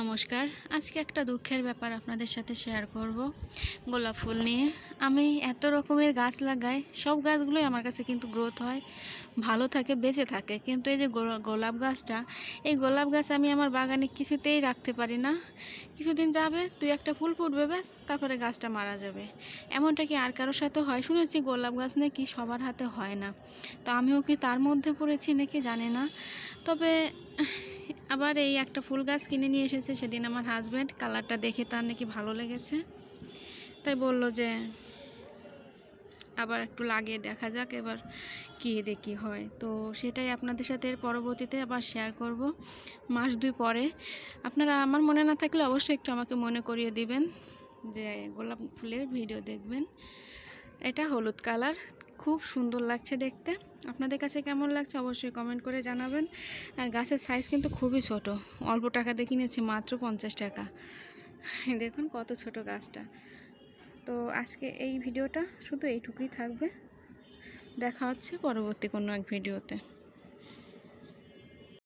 নমস্কার। আজকে একটা দুঃখের ব্যাপার আপনাদের সাথে শেয়ার করব গোলাপ ফুল নিয়ে। আমি এত রকমের গাছ লাগাই, সব গাছগুলোই আমার কাছে কিন্তু গ্রোথ হয়, ভালো থাকে, বেঁচে থাকে। কিন্তু এই যে গোলাপ গাছটা, এই গোলাপ গাছ আমি আমার বাগানে কিছুতেই রাখতে পারি না। কিছুদিন যাবে, তুই একটা ফুল ফুটবে ব্যাস, তারপরে গাছটা মারা যাবে। এমনটা কি আর কারোর সাথে হয়? শুনেছি গোলাপ গাছ নাকি সবার হাতে হয় না। তো আমিও কি তার মধ্যে পড়েছি নাকি জানি না। তবে আবার এই একটা ফুল গাছ কিনে নিয়ে এসেছে, সেদিন আমার হাজব্যান্ড কালারটা দেখে তার নাকি ভালো লেগেছে। তাই বলল যে, আবার একটু লাগিয়ে দেখা যাক এবার কী দেখি হয়। তো সেটাই আপনাদের সাথে এর পরবর্তীতে আবার শেয়ার করব। মাস দুই পরে। আপনারা আমার মনে না থাকলে অবশ্যই একটু আমাকে মনে করিয়ে দিবেন যে গোলাপ ফুলের ভিডিও দেখবেন। এটা হলুদ কালার খুব সুন্দর লাগছে দেখতে। আপনাদের কাছে কেমন লাগছে অবশ্যই কমেন্ট করে জানাবেন। আর গাছের সাইজ কিন্তু খুবই ছোট। অল্প টাকাতে কিনেছি, মাত্র পঞ্চাশ টাকা। দেখুন কত ছোট গাছটা। তো আজকে এই ভিডিওটা শুধু এইটুকুই থাকবে। দেখা হচ্ছে পরবর্তী কোনো এক ভিডিওতে।